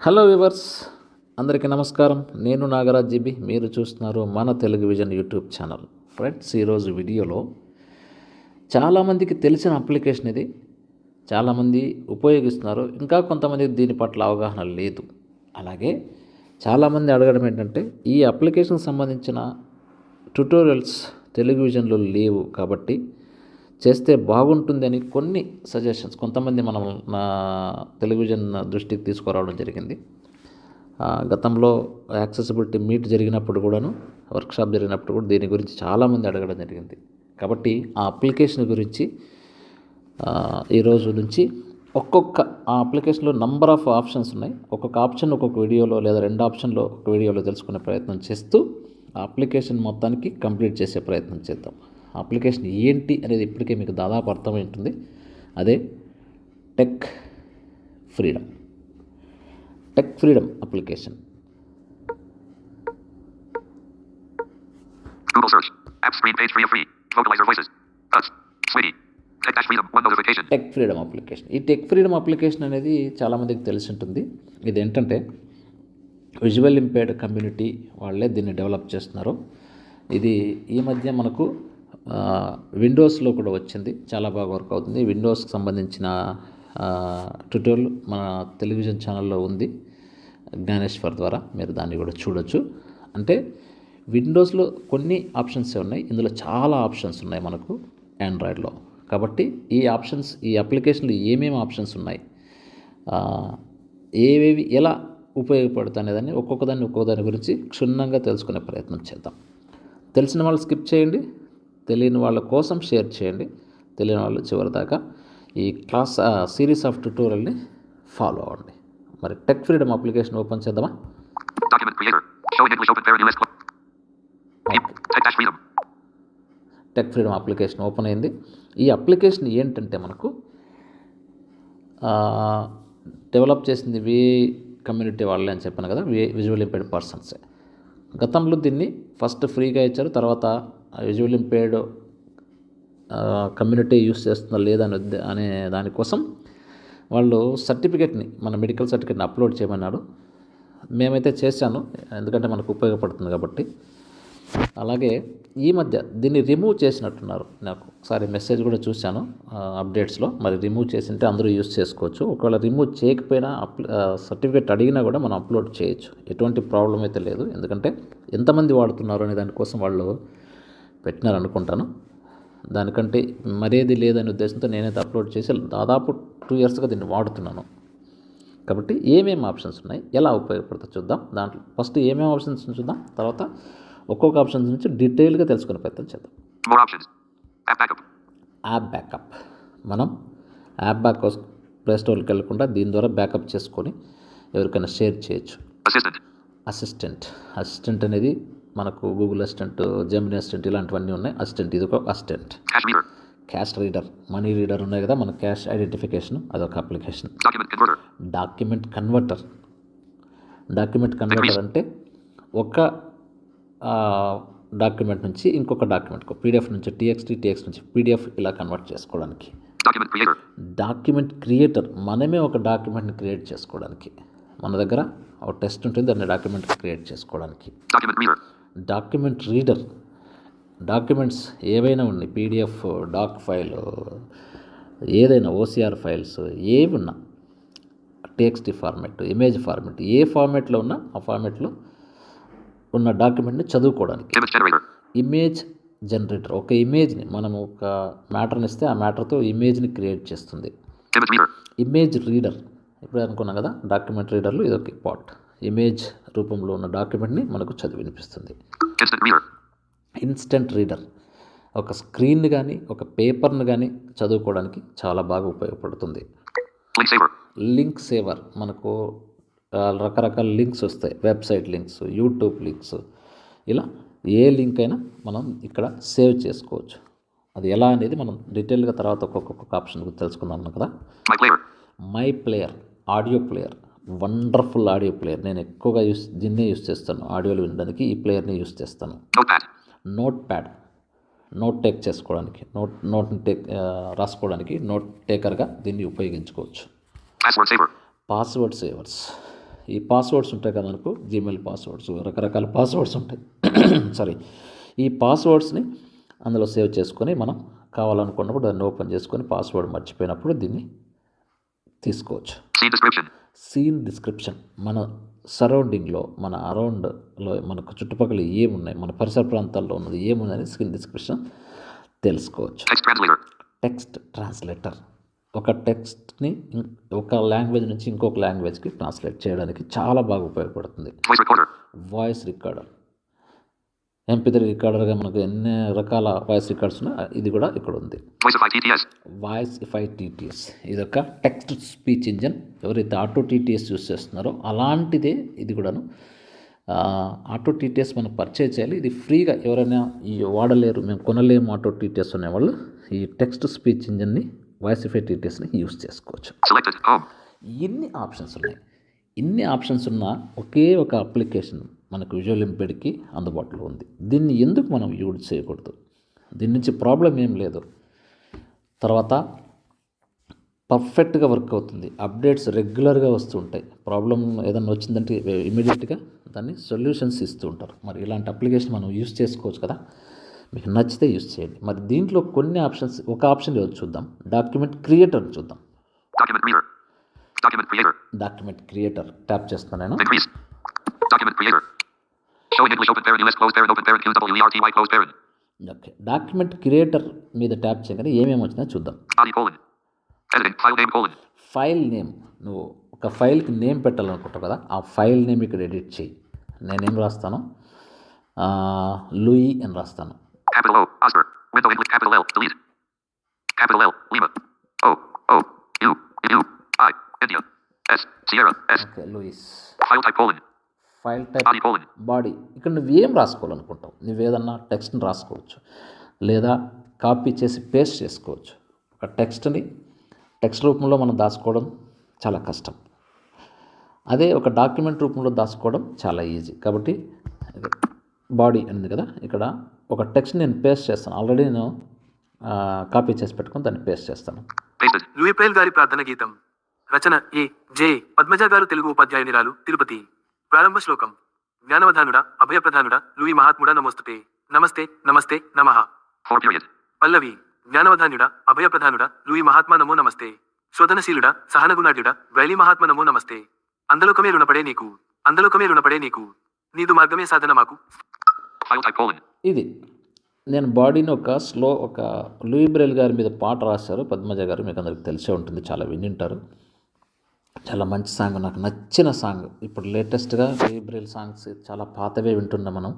Hello viewers అందరికీ నమస్కారం. నేను నాగరాజ్ జీబీ. మీరు చూస్తున్నారు మన Telugu vision YouTube channel. Friends ఈరోజు వీడియోలో చాలామందికి తెలిసిన అప్లికేషన్ ఇది. చాలామంది ఉపయోగిస్తున్నారు. ఇంకా కొంతమంది దీని పట్ల అవగాహన లేదు. అలాగే చాలామంది అడగడం ఏంటంటే ఈ అప్లికేషన్ సంబంధించిన ట్యుటోరియల్స్ టెలివిజన్లో లేవు కాబట్టి చేస్తే బాగుంటుందని కొన్ని సజెషన్స్ కొంతమంది మనం నా టెలివిజన్ దృష్టికి తీసుకురావడం జరిగింది. గతంలో యాక్సెసిబిలిటీ మీట్ జరిగినప్పుడు కూడాను వర్క్షాప్ జరిగినప్పుడు కూడా దీని గురించి చాలామంది అడగడం జరిగింది. కాబట్టి ఆ అప్లికేషన్ గురించి ఈరోజు నుంచి ఒక్కొక్క ఆ అప్లికేషన్లో నంబర్ ఆఫ్ ఆప్షన్స్ ఉన్నాయి. ఒక్కొక్క ఆప్షన్ ఒక్కొక్క వీడియోలో లేదా రెండు ఆప్షన్లో ఒక వీడియోలో తెలుసుకునే ప్రయత్నం చేస్తూ ఆ అప్లికేషన్ మొత్తానికి కంప్లీట్ చేసే ప్రయత్నం చేద్దాం. అప్లికేషన్ ఏంటి అనేది ఇప్పటికే మీకు దాదాపు అర్థమై ఉంటుంది అదే tech freedom tech freedom application Google search. App screen page free of free. Vocalizer voices. Touch. Sweetie. Tech dash freedom. One notification. Tech freedom application ఈ టెక్ ఫ్రీడమ్ అప్లికేషన్ అనేది చాలామందికి తెలిసి ఉంటుంది ఇది ఏంటంటే విజువల్ ఇంపేర్డ్ కమ్యూనిటీ వాళ్ళే దీన్ని develop చేస్తున్నారు ఇది ఈ మధ్య మనకు విండోస్లో కూడా వచ్చింది. చాలా బాగా వర్క్ అవుతుంది. విండోస్కి సంబంధించిన ట్యూటోరియల్ మన టెలివిజన్ ఛానల్లో ఉంది. జ్ఞానేశ్వర్ ద్వారా మీరు దాన్ని కూడా చూడొచ్చు. అంటే విండోస్లో కొన్ని ఆప్షన్స్ ఉన్నాయి. ఇందులో చాలా ఆప్షన్స్ ఉన్నాయి మనకు ఆండ్రాయిడ్లో కాబట్టి ఈ ఆప్షన్స్ ఈ అప్లికేషన్లు ఏమేమి ఆప్షన్స్ ఉన్నాయి? ఏవేవి ఎలా ఉపయోగపడుతాయి అనేదాన్ని ఒక్కొక్క దాన్ని ఒక్కొక్క దాని గురించి క్షుణ్ణంగా తెలుసుకునే ప్రయత్నం చేద్దాం. తెలిసిన వాళ్ళు స్కిప్ చేయండి. తెలియని వాళ్ళ కోసం షేర్ చేయండి. తెలియని వాళ్ళు చివరి దాకా ఈ క్లాస్ సిరీస్ ఆఫ్ ట్యూటోరియల్ని ఫాలో అవ్వండి. మరి టెక్ ఫ్రీడమ్ అప్లికేషన్ ఓపెన్ చేద్దామా. టెక్ ఫ్రీడమ్ అప్లికేషన్ ఓపెన్ అయింది. ఈ అప్లికేషన్ ఏంటంటే మనకు డెవలప్ చేసింది వి కమ్యూనిటీ వాళ్ళే అని చెప్పాను కదా వి విజువల్ ఇంపేర్డ్ పర్సన్సే. గతంలో దీన్ని ఫస్ట్ ఫ్రీగా ఇచ్చారు తర్వాత విజువల్ ఇంపేర్డ్ కమ్యూనిటీ యూస్ చేస్తుందా లేదా అని అనే దానికోసం వాళ్ళు సర్టిఫికేట్ని మన మెడికల్ సర్టిఫికేట్ని అప్లోడ్ చేయమన్నాడు మేమైతే చేశాను ఎందుకంటే మనకు ఉపయోగపడుతుంది కాబట్టి. అలాగే ఈ మధ్య దీన్ని రిమూవ్ చేసినట్టున్నారు నాకు. ఒకసారి మెసేజ్ కూడా చూశాను అప్డేట్స్లో. మరి రిమూవ్ చేసింటే అందరూ యూస్ చేసుకోవచ్చు. ఒకవేళ రిమూవ్ చేయకపోయినా అప్ సర్టిఫికేట్ అడిగినా కూడా మనం అప్లోడ్ చేయొచ్చు. ఎటువంటి ప్రాబ్లం అయితే లేదు. ఎందుకంటే ఎంతమంది వాడుతున్నారు అనే దానికోసం వాళ్ళు పెట్టినారు అనుకుంటాను దానికంటే మరేది లేదనే ఉద్దేశంతో నేనైతే అప్లోడ్ చేసి దాదాపు టూ ఇయర్స్గా దీన్ని వాడుతున్నాను. కాబట్టి ఏమేమి ఆప్షన్స్ ఉన్నాయి? ఎలా ఉపయోగపడుతుందో చూద్దాం. దాంట్లో ఫస్ట్ ఏమేమి ఆప్షన్స్ చూద్దాం. తర్వాత ఒక్కొక్క ఆప్షన్స్ నుంచి డీటెయిల్గా తెలుసుకునే ప్రయత్నం చేద్దాం. App backup. మనం యాప్ బ్యాకప్ ప్లే స్టోర్కి వెళ్ళకుండా దీని ద్వారా బ్యాకప్ చేసుకొని ఎవరికైనా షేర్ చేయొచ్చు. అసిస్టెంట్ అసిస్టెంట్ అనేది మనకు గూగుల్ అసిస్టెంట్ జెమిని అసిస్టెంట్ ఇలాంటివన్నీ ఉన్నాయి. అసిస్టెంట్ ఇది ఒక assistant. Cash reader money reader ఉన్నాయి కదా మన క్యాష్ ఐడెంటిఫికేషన్ అదొక application. Document converter document converter అంటే ఒక డాక్యుమెంట్ నుంచి ఇంకొక డాక్యుమెంట్ పీడిఎఫ్ నుంచి టీఎక్స్టీ టీఎక్స్ నుంచి పీడిఎఫ్ ఇలా కన్వర్ట్ చేసుకోవడానికి. డాక్యుమెంట్ క్రియేటర్ మనమే ఒక డాక్యుమెంట్ని క్రియేట్ చేసుకోవడానికి. మన దగ్గర ఒక టెస్ట్ ఉంటుంది దాన్ని డాక్యుమెంట్ క్రియేట్ చేసుకోవడానికి. డాక్యుమెంట్ రీడర్ డాక్యుమెంట్స్ ఏవైనా ఉన్నాయి పీడిఎఫ్ డాక్ ఫైల్ ఏదైనా ఓసిఆర్ ఫైల్స్ ఏవి ఉన్నా టెక్స్ట్ ఫార్మెట్ ఇమేజ్ ఫార్మెట్ ఏ ఫార్మెట్లో ఉన్నా ఆ ఫార్మెట్లో ఉన్న డాక్యుమెంట్ని చదువుకోవడానికి. ఇమేజ్ జనరేటర్ ఒక ఇమేజ్ని మనం ఒక మ్యాటర్ని ఇస్తే ఆ మ్యాటర్తో ఇమేజ్ని క్రియేట్ చేస్తుంది. ఇమేజ్ రీడర్ ఇప్పుడు అనుకున్నాం కదా డాక్యుమెంట్ రీడర్లో ఇది ఒక పార్ట్ ఇమేజ్ రూపంలో ఉన్న డాక్యుమెంట్ని మనకు చదివి వినిపిస్తుంది. ఇన్స్టెంట్ రీడర్ ఒక స్క్రీన్ కానీ ఒక పేపర్ని కానీ చదువుకోవడానికి చాలా బాగా ఉపయోగపడుతుంది. లింక్ సేవర్ మనకు రకరకాల లింక్స్ వస్తాయి. వెబ్సైట్ లింక్స్ యూట్యూబ్ లింక్స్ ఇలా ఏ లింక్ అయినా మనం ఇక్కడ సేవ్ చేసుకోవచ్చు. అది ఎలా అనేది మనం డీటెయిల్గా తర్వాత ఒక్కొక్క ఆప్షన్ గురించి తెలుసుకుందాం అన్నాం కదా. My player audio player wonderful audio player. నేను ఎక్కువగా యూస్ దీన్నే యూస్ చేస్తాను. ఆడియోలు వినడానికి ఈ ప్లేయర్ని యూస్ చేస్తాను. నోట్ ప్యాడ్ నోట్ టేక్ చేసుకోవడానికి నోట్ నోట్ని టేక్ రాసుకోవడానికి నోట్ టేకర్గా దీన్ని ఉపయోగించుకోవచ్చు. Password savers. ఈ పాస్వర్డ్స్ ఉంటాయి కదా మనకు జీమెయిల్ పాస్వర్డ్స్ రకరకాల పాస్వర్డ్స్ ఉంటాయి. సారీ ఈ పాస్వర్డ్స్ని అందులో సేవ్ చేసుకొని మనం కావాలనుకున్నప్పుడు దాన్ని ఓపెన్ చేసుకొని పాస్వర్డ్ మర్చిపోయినప్పుడు దీన్ని తీసుకోవచ్చు. సీన్ డిస్క్రిప్షన్ మన సరౌండింగ్లో మన అరౌండ్లో మనకు చుట్టుపక్కల ఏమున్నాయి మన పరిసర ప్రాంతాల్లో ఉన్నది ఏముందని స్క్రీన్ డిస్క్రిప్షన్ తెలుసుకోవచ్చు. టెక్స్ట్ ట్రాన్స్లేటర్ ఒక టెక్స్ట్ని ఒక లాంగ్వేజ్ నుంచి ఇంకొక లాంగ్వేజ్కి ట్రాన్స్లేట్ చేయడానికి చాలా బాగా ఉపయోగపడుతుంది. వాయిస్ రికార్డర్ ఎంపీ త్రీ రికార్డర్గా మనకు ఎన్ని రకాల వాయిస్ రికార్డ్స్ ఉన్నాయి ఇది కూడా ఇక్కడ ఉంది. వాయిస్ ఇఫై టీటీఎస్ ఇది ఒక టెక్స్ట్ స్పీచ్ ఇంజన్ ఎవరైతే ఆటో టీటీఎస్ యూస్ చేస్తున్నారో అలాంటిదే ఇది కూడాను. ఆటో టీటీఎస్ మనం పర్చేజ్ చేయాలి. ఇది ఫ్రీగా ఎవరైనా ఈ వాడలేరు మేము కొనలేము ఆటో టీటీఎస్ అనేవాళ్ళు ఈ టెక్స్ట్ స్పీచ్ ఇంజన్ని వాయిస్ ఇఫై టీటీఎస్ని యూస్ చేసుకోవచ్చు. ఎన్ని ఆప్షన్స్ ఉన్నాయి. ఇన్ని ఆప్షన్స్ ఉన్న ఒకే ఒక అప్లికేషన్ మనకు విజువల్ ఇంపెడ్కి అందుబాటులో ఉంది. దీన్ని ఎందుకు మనం యూజ్ చేయకూడదు? దీని నుంచి ప్రాబ్లం ఏం లేదు. తర్వాత పర్ఫెక్ట్గా వర్క్ అవుతుంది. అప్డేట్స్ రెగ్యులర్గా వస్తూ ఉంటాయి ప్రాబ్లం ఏదైనా వచ్చిందంటే ఇమీడియట్గా దాన్ని సొల్యూషన్స్ ఇస్తూ ఉంటారు. మరి ఇలాంటి అప్లికేషన్ మనం యూస్ చేసుకోవచ్చు కదా? మీకు నచ్చితే యూస్ చేయండి. మరి దీంట్లో కొన్ని ఆప్షన్స్ ఒక ఆప్షన్ చూద్దాం. డాక్యుమెంట్ క్రియేటర్ చూద్దాం. Document creator. ట్యాప్ చేస్తాను నేను. Document creator. Showing English open parent US closed parent open parent QWERTY closed parent. Okay document creator మీద ట్యాప్ చేయగానే ఏమేమి వచ్చినా చూద్దాం Body colon. Editing. File name colon. File name నువ్వు ఒక ఫైల్కి నేమ్ పెట్టాలనుకుంటావు కదా ఆ ఫైల్ నేమ్ ఇక్కడ ఎడిట్ చేయి నేనేం రాస్తాను ఆ, లూయి అని రాస్తాను Capital O. Oscar. Window English. Capital L. Delete. Capital L. Lima. O. O. U. U. I. India. S. Sierra. S. Okay Louis File type colon. File type. Body. ఇక్కడ నువ్వు ఏం రాసుకోవాలనుకుంటావు? నువ్వేదన్నా టెక్స్ట్ని రాసుకోవచ్చు. లేదా కాపీ చేసి పేస్ట్ చేసుకోవచ్చు. ఒక టెక్స్ట్ని టెక్స్ట్ రూపంలో మనం దాచుకోవడం చాలా కష్టం. అదే ఒక డాక్యుమెంట్ రూపంలో దాచుకోవడం చాలా ఈజీ. కాబట్టి బాడీ ఉంది కదా? ఇక్కడ ఒక టెక్స్ట్ నేను పేస్ట్ చేస్తాను. ఆల్రెడీ నేను కాపీ చేసి పెట్టుకొని దాన్ని పేస్ట్ చేస్తాను. లూయిప్రేల్ గారి ప్రార్థన గీతం. రచన ఏ జే. పద్మజ గారు తెలుగు ఉపాధ్యాయునిరాలు తిరుపతి. ప్రారంభ శ్లోకం. జ్ఞానవధానుడ అభయప్రధానుడ లూయి మహాత్ముడ నమోస్తుతే. నమస్తే నమస్తే నమః. పల్లవి జ్ఞానవధాన్యుడ అభయప్రధానుడ లూయి మహాత్మా నమో నమస్తే. శోధనశీలుడ సహనగుణాఢ్యుడ బ్రైలీ మహాత్మ నమో నమస్తే. అందలోకమే రుణపడే నీకు అందలోకమే రుణపడే నీకు. నీదు మార్గమే సాధన మాకు. ఇది. నేను బాడీని ఒక స్లో ఒక లూయి బ్రెల్ గారి మీద పాట రాశారు. పద్మజ గారు మీకు అందరికి తెలిసే ఉంటుంది చాలా వినింటారు చాలా మంచి సాంగ్ నాకు నచ్చిన సాంగ్. ఇప్పుడు లేటెస్ట్గా లూయి సాంగ్స్ చాలా పాతవే వింటున్నాం మనం.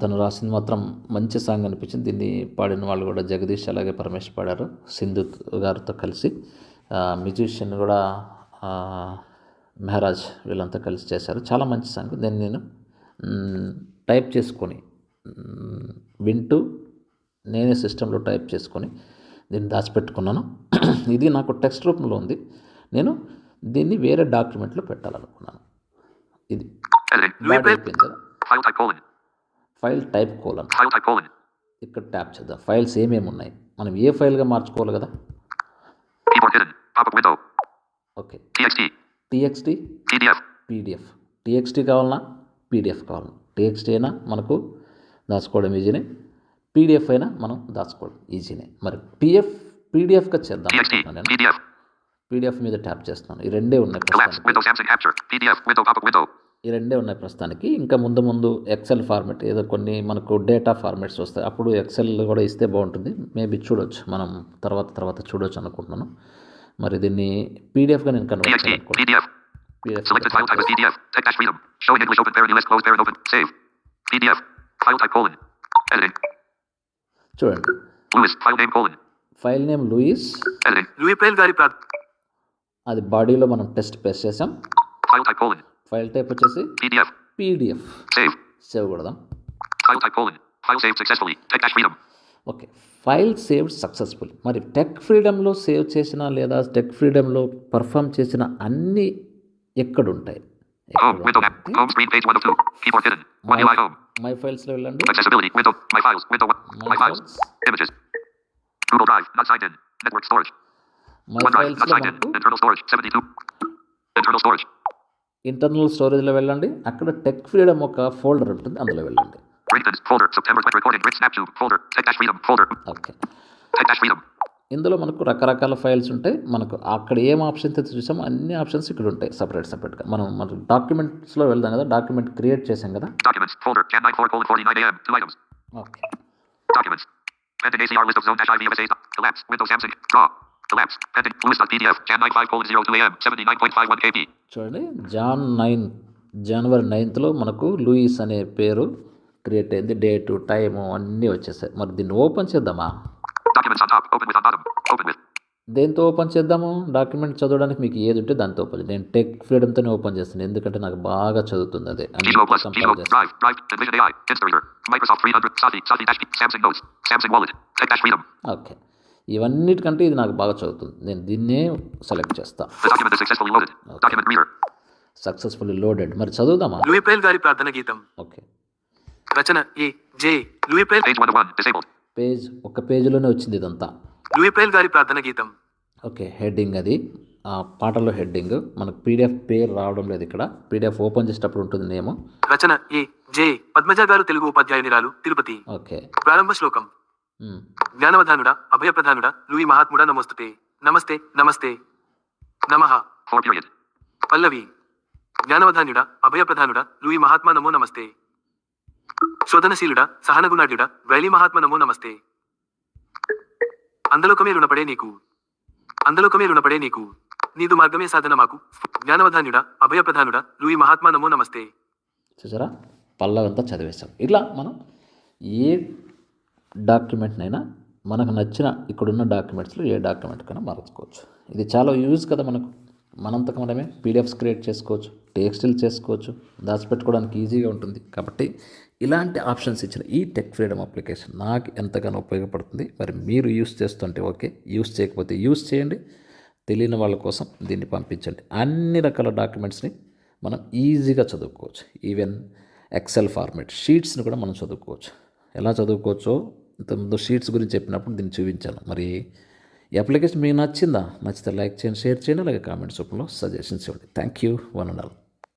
తను రాసింది మాత్రం మంచి సాంగ్ అనిపించింది. దీన్ని పాడిన వాళ్ళు కూడా జగదీష్ అలాగే పరమేష్ పాడారు. సింధు గారితో కలిసి. మ్యూజిషియన్ కూడా మెహరాజ్ వీళ్ళంతా కలిసి చేశారు. చాలా మంచి సాంగ్. దీన్ని నేను టైప్ చేసుకొని వింటూ నేనే సిస్టంలో టైప్ చేసుకొని దీన్ని దాచిపెట్టుకున్నాను. ఇది నాకు టెక్స్ట్ రూపంలో ఉంది. నేను దీన్ని వేరే డాక్యుమెంట్లో పెట్టాలనుకున్నాను. ఇది. File type colon. ఇక్కడ ట్యాప్ చేద్దాం. ఫైల్స్ ఏమేమి ఉన్నాయి? మనం ఏ ఫైల్గా మార్చుకోవాలి కదా. ఓకే. టీఎక్స్టీ. పీడిఎఫ్ టీఎక్స్టీ కావాలన్నా పీడిఎఫ్ కావాలన్నా టీఎక్స్టీ అయినా మనకు దాచుకోవడం ఈజీనే పీడిఎఫ్ అయినా మనం దాచుకోవడం ఈజీనే మరి పిఎఫ్ పీడిఎఫ్గా చేద్దాం TXT. అనుకుంటున్నాను నేను PDF. పీడిఎఫ్ మీద ట్యాప్ చేస్తాను ఈ రెండే ఉన్న ఈ రెండే ఉన్న ప్రస్తుతానికి. ఇంకా ముందు ముందు ఎక్సెల్ ఫార్మెట్ ఏదో కొన్ని మనకు డేటా ఫార్మెట్స్ వస్తాయి. అప్పుడు ఎక్సెల్ కూడా ఇస్తే బాగుంటుంది. మేబీ చూడొచ్చు. మనం తర్వాత తర్వాత చూడొచ్చు అనుకుంటున్నాను. మరి దీన్ని పీడిఎఫ్గా నేను చూడండి. ఫైల్ నేమ్ లూయిస్ అది బాడీలో మనం టెస్ట్ ప్రెస్ చేసాం. ఫైల్ టైప్ వచ్చేసి పీడిఎఫ్ సేవ్ కొడదాం ఓకే. ఫైల్ సేవ్ సక్సెస్ఫుల్ మరి టెక్ ఫ్రీడమ్లో సేవ్ చేసిన లేదా టెక్ ఫ్రీడమ్లో పర్ఫామ్ చేసిన అన్ని ఎక్కడుంటాయి? మై ఫైల్స్లో వెళ్ళండి my files images Google drive internal స్టోరేజ్లో వెళ్ళండి. అక్కడ టెక్ ఫ్రీడమ్ ఒక ఫోల్డర్ ఉంటుంది. అందులో వెళ్ళండి. Rated folder. September 20 recording. Rich Snaptube folder. Tech dash freedom. Folder. Okay Tech dash freedom. ఇందులో మనకు రకరకాల ఫైల్స్ ఉంటాయి. మనకు అక్కడ ఏం ఆప్షన్స్ అయితే చూసామో అన్ని ఆప్షన్స్ ఇక్కడ ఉంటాయి. సపరేట్ సపరేట్గా మనం మన డాక్యుమెంట్స్లో వెళ్దాం కదా. డాక్యుమెంట్ క్రియేట్ చేసాం కదా. Documents. Folder. Jan 9 4 colon 49 a.m. Two items. Okay చూడండి. జాన్ నైన్ జనవరి నైన్త్లో మనకు లూయిస్ అనే పేరు క్రియేట్ అయింది. డేటు టైము అన్నీ వచ్చేసాయి. మరి దీన్ని ఓపెన్ చేద్దామా? దేంతో ఓపెన్ చేద్దాము? డాక్యుమెంట్ చదవడానికి మీకు ఏది ఉంటే దాంతో ఓపెన్ నేను టెక్ ఫ్రీడమ్తోనే ఓపెన్ చేస్తాను. ఎందుకంటే నాకు బాగా చదువుతుంది అదే. ఓకే ఇవన్నిటికంటే ఇది నాకు బాగా చదువుతుంది. నేను దీన్నే సెలెక్ట్ చేస్తాను The document is successfully loaded. Document reader. Successfully loaded మరి చదువుదామా? లూయి ప్రేల్ గారి ప్రార్థన గీతం. Okay Rachana A J Louis Braille Page 101. Disabled. Page ఒక పేజీలోనే వచ్చింది ఇదంతా. లూయి ప్రేల్ గారి ప్రార్థన గీతం. ఓకే హెడ్డింగ్ అది. ఆ పాటలో హెడ్డింగ్ మనకు పీడిఎఫ్ పేరు రావడం లేదు ఇక్కడ. పీడిఎఫ్ ఓపెన్ చేసేటప్పుడు ఉంటుంది నేము. రచన ఏ జే పద్మజ గారు తెలుగు ఉపాధ్యాయునిరాలు తిరుపతి. ఓకే ప్రారంభ శ్లోకం. జ్ఞానవధానుడా అభయప్రధానుడా లూయి మహాత్ముడా నమోస్తుతే. నమస్తే నమస్తే. నమః. 4 period. పల్లవి. జ్ఞానవధాన్యుడా అభయప్రధానుడా లూయి మహాత్మా నమో నమస్తే. శోధనశీలుడా సహనగుణాఢ్యుడా వైలి మహాత్మ నమో నమస్తే. అందలోకమే రుణపడే నీకు. అందలోకమే రుణపడే నీకు. నీదు మార్గమే సాధన మాకు. జ్ఞానవధాన్యుడా అభయప్రధానుడా లూయి మహాత్మా నమో నమస్తే. చూసారా? పల్లవంతా చదివేశాం. ఇట్లా మనం ఏ డాక్యుమెంట్నైనా మనకు నచ్చిన ఇక్కడున్న డాక్యుమెంట్స్లో ఏ డాక్యుమెంట్కైనా మార్చుకోవచ్చు. ఇది చాలా యూజ్ కదా మనకు. మనంతకు మనమే పీడిఎఫ్స్ క్రియేట్ చేసుకోవచ్చు టెక్స్టిల్ చేసుకోవచ్చు దాచిపెట్టుకోవడానికి ఈజీగా ఉంటుంది. కాబట్టి ఇలాంటి ఆప్షన్స్ ఇచ్చిన ఈ టెక్ ఫ్రీడమ్ అప్లికేషన్ నాకు ఎంతగానో ఉపయోగపడుతుంది. మరి మీరు యూస్ చేస్తుంటే ఓకే యూస్ చేయకపోతే యూస్ చేయండి. తెలియని వాళ్ళ కోసం దీన్ని పంపించండి. అన్ని రకాల డాక్యుమెంట్స్ని మనం ఈజీగా చదువుకోవచ్చు. ఈవెన్ ఎక్సెల్ ఫార్మేట్ షీట్స్ని కూడా మనం చదువుకోవచ్చు. ఎలా చదువుకోవచ్చో ఇంతకుముందు షీట్స్ గురించి చెప్పినప్పుడు దీన్ని చూపించాను. మరి ఈ అప్లికేషన్ మీకు నచ్చిందా? నచ్చితే లైక్ చేయండి షేర్ చేయండి అలాగే కామెంట్స్ రూపంలో సజెషన్స్ ఇవ్వండి. Thank you one and all.